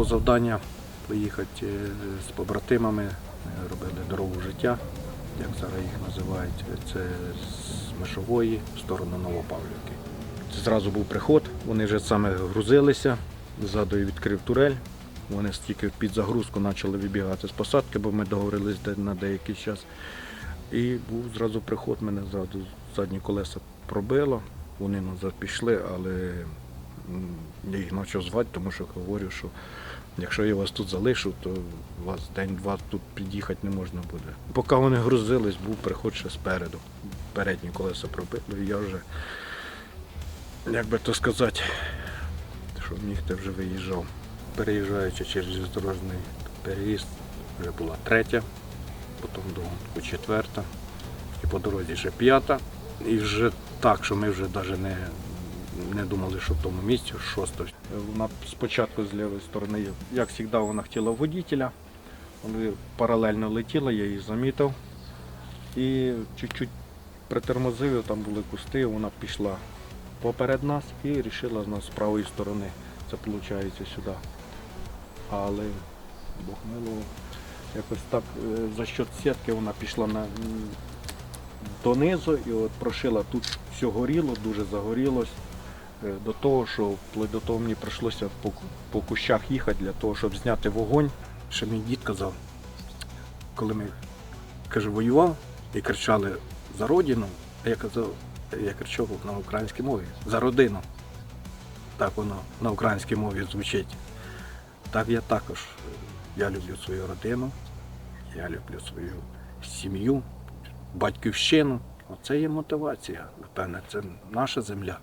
було завдання поїхати е, з побратимами, е, робили дорогу життя, як зараз їх називають. Це з Мишової в сторону Новопавлівки. Це зразу був приход, вони вже саме грузилися, ззаду відкрив турель. Вони стільки під загрузку почали вибігати з посадки, бо ми договорились на деякий час. І був зразу приход, мене ззаду задні колеса пробило. Вони назад пішли, але я їх почав звати, тому що говорю, що якщо я вас тут залишу, то вас день-два тут під'їхати не можна буде. Поки вони грузились, був приход ще спереду. Передні колеса пробили, і я вже, як би то сказати, що міг ти вже виїжджав. Переїжджаючи через железнодорожний переїзд, вже була третя, потім до четверта, і по дорозі ще п'ята. І вже так, що ми вже навіть не, не думали, що в тому місці шоста. Вона спочатку з лівої сторони, як завжди, вона хотіла водителя. Вони паралельно летіла, я її замітив. І чуть-чуть притормозив, там були кусти, вона пішла поперед нас і вирішила нас з правої сторони. Це виходить сюди. Але Бог милував. Якось так е, за счет сітки вона пішла на, донизу і от прошила тут все горіло, дуже загорілось. Е, До того, що вплоть до того мені прийшлося по, по кущах їхати для того, щоб зняти вогонь. Ще мій дід казав, коли ми каже, воював і кричали за родину, а я казав, я кричав на українській мові за родину. Так воно на українській мові звучить. Так я також. Я люблю свою родину, я люблю свою сім'ю, батьківщину. Оце є мотивація. Напевне, це наша земля.